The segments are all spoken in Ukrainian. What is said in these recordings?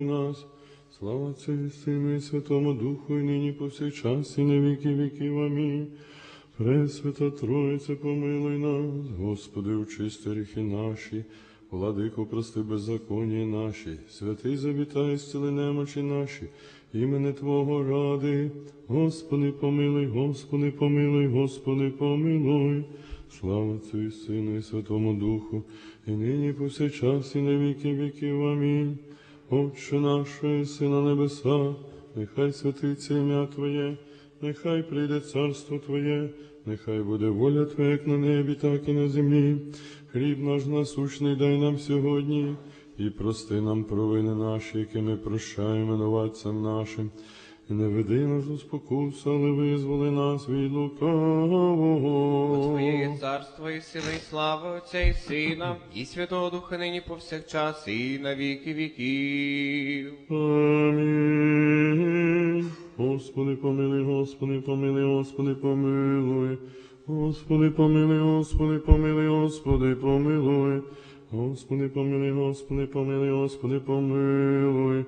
нас. Слава і Сину і Святому Духу, і нині повсякчас, і на віки віків. Амінь. Пресвята Троїця, помилуй нас, Господи, очисти гріхи наші, владико, прости беззаконня наші, святий завітай, зціли немочі наші, імени Твого ради, Господи, помилуй, Господи, помилуй, Господи, помилуй. Слава Отцю Сину і Святому Духу, і нині повсякчас, і на віки віків. Амінь. Отче наш, Сина на небеса, нехай святиться ім'я Твоє, нехай прийде царство Твоє, нехай буде воля Твоя, як на небі, так і на землі. Хліб наш насущний дай нам сьогодні, і прости нам провини наші, які ми прощаємо винуватцям нашим. І не веди нас у спокусу, але визволи нас від лукавого. Твоє є царство і сила, і слава Отця і Сина, і Святого Духа нині повсякчас, і на віки віків. Амінь. Господи, помилуй, Господи, помилуй, Господи, помилуй. Господи, помилуй, Господи, помилуй, Господи, помилуй. Господи, помилуй, Господи, помилуй, Господи, помилуй.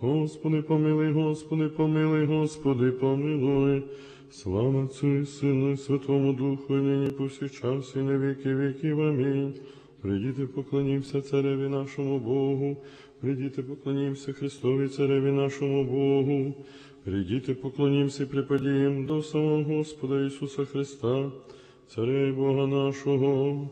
Господи, помилуй, Господи, помилуй, Господи, помилуй. Слава Отцю Сину, і Святому Духу, і нині повсякчас, і на віки віків. Амінь. Прийдіте, поклонімся цареві нашому Богу. Прийдіте, поклонімся Христові цареві нашому Богу. Прийдіте, поклонімся і припадіємо до самого Господа Ісуса Христа, Царя і Бога нашого.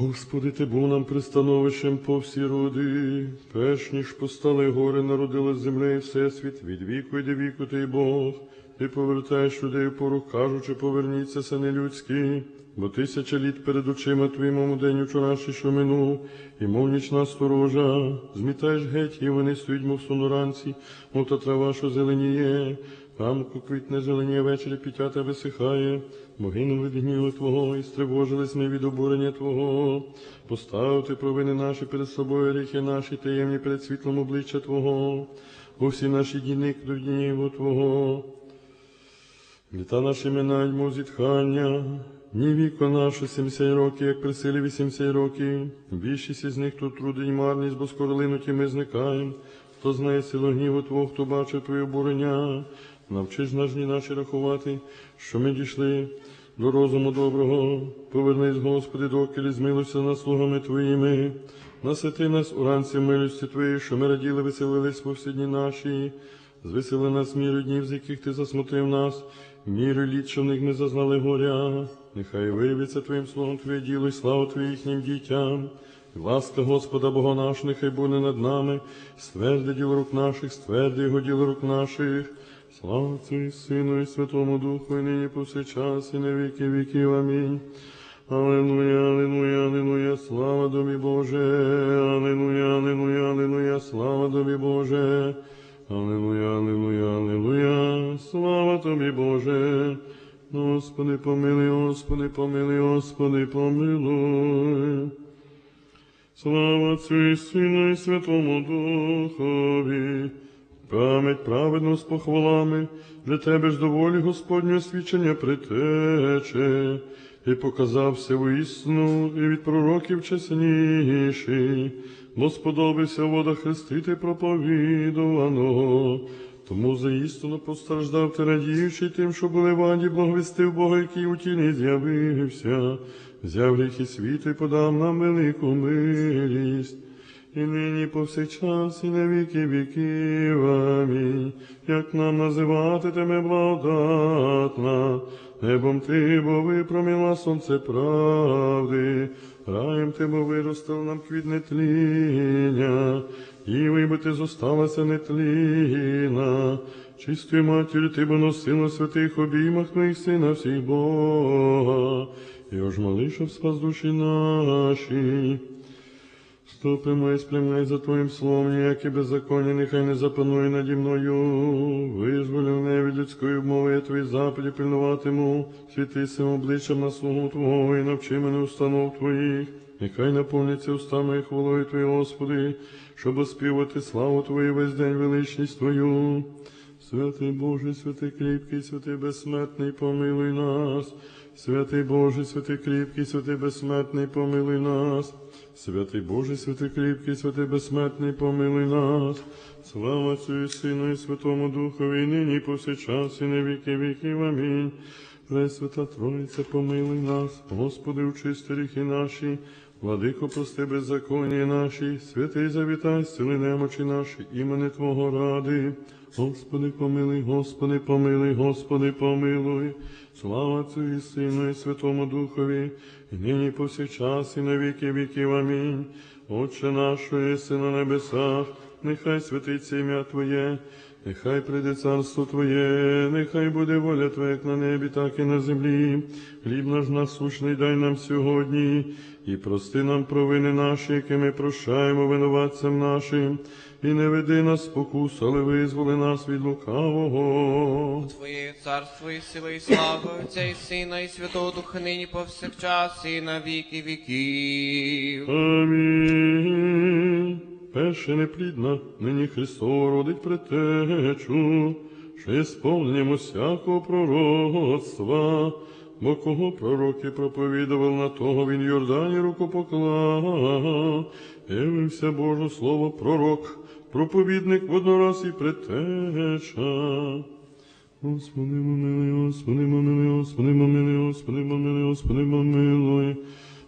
Господи, Ти був нам пристановищем по всі роди, перш ніж постали гори, народила земля і всесвіт, від віку й до віку ти Бог. Ти повертаєш людей в пору, кажучи, поверніться, сини людські, бо тисяча літ перед очима твоїм у день вчорашній, що минув, і мов нічна сторожа, змітаєш геть, і вони стоять, мов соноранці, мов та трава, що зеленіє, Ранку квітне зеленіє, ввечері пітята висихає, бо гинули від гніву Твого, і стривожились ми від обурення Твого. Поставив ти провини наші перед собою, гріхи наші таємні перед світлом обличчя Твого, у всі наші дні до гніву Твого. Літа наші минають, зітхання, ні віко наше сімдесят років, як при силі вісімдесят років. Більшість із них тут трудить марність, бо скоро линуть і ми зникаємо. Хто знає силу гніву Твого, хто бачив Твоє обурення, навчиш наш дні наші рахувати, що ми дійшли до розуму доброго. Повернись, Господи, докілі змилуйся над слугами Твоїми. Насити нас уранці милості Твоєї, що ми раділи, веселились по всі дні наші. Звесели нас міру днів, з яких ти засмутив нас, міру літ, що ми зазнали горя. Нехай виявиться Твоїм словом Твоє діло і слава Твоїм їхнім дітям. Ласка Господа Бога наш, нехай буде над нами, стверди діло рук наших, стверди його діло рук наших. Слава Отцю Сину, і Святому Духу, і нині повсякчас, і на віки віків. Амінь. Аллилуйя, аллилуйя, аллилуйя, слава тобі, Боже, аллилуйя, аллилуйя, аллилуйя, слава тобі, Боже. Аллилуйя, аллилуйя, аллилуйя, слава тобі, Боже. Господи, помилуй, Господи, помилуй, Господи, помилуй. Слава Отцю і Сину, і Святому Духові. Пам'ять праведну з похвалами, для тебе ж доволі Господнє свідчення притече, і показався в істину, і від пророків чесніший, бо сподобався в водах хрестити проповідуваного. Тому за істину постраждав ти радіючи тим, що були в аді, благовістив Бога, який у тіні з'явився, взяв гріхи світу і подав нам велику милість. І нині повсякчас, і на віки віків. Амінь. Як нам називати тебе благодатна, небом ти, бо випроміла сонце правди, раєм ти, бо виростив нам квітне тління, і вибо ти зосталася нетлінна. Чистою матір'ю ти бо носила святих обіймах твоїх сина всіх Бога, і ож щоб спас душі наші. Ступимо і сплемай за Твоїм словом, ніякі беззаконня, нехай не запанує наді мною. Визволю мене від людської мови, я Твої заповіді пильнуватиму, світися обличчям на слугу Твого і навчи мене установ Твоїх. Нехай наповняться уста мої хвалою Твої, Господи, щоб оспівати славу Твою весь день величність Твою. Святий Боже, святий кріпкий, святий безсмертний, помилуй нас. Святий Боже, святий кріпкий, святий безсмертний, помилуй нас. Святий Боже, святий кріпкий, святий безсмертний, помилуй нас. Слава і Сину, і Святому Духові, і нині, повсякчас, і на віки віків. Амінь. Пресвята Тройця, помилуй нас, Господи, очисти ріхи наші, Владико, прости беззаконі наші, святий завітай, сили немочі наші, імени Твого ради. Господи, помилуй, Господи, помилуй, Господи, помилуй. Слава Цю і Сину, і Святому Духові, і нині повсякчас, і на віки віків. Амінь. Отче нашої, Сина небесах, нехай святиться ім'я Твоє, нехай прийде царство Твоє, нехай буде воля Твоя, як на небі, так і на землі. Хліб наш насущний дай нам сьогодні, і прости нам провини наші, які ми прощаємо винуватцям нашим, і не веди нас в спокусу, але визволи нас від лукавого. Твоє царство і сила, і слава Отця і Сина, і Святого Духа нині повсякчас, і на віки віків. Амінь. Перше неплідна, нині Христово родить предтечу, що є сповненням усякого пророцтва, бо кого пророки проповідував, на того він Йордані руку поклав. Явився Боже Слово пророк, проповідник воднораз і предтеча. Господи, помилуй, Господи, помилуй, Господи, помилуй, Господи, помилуй, Господи, помилуй.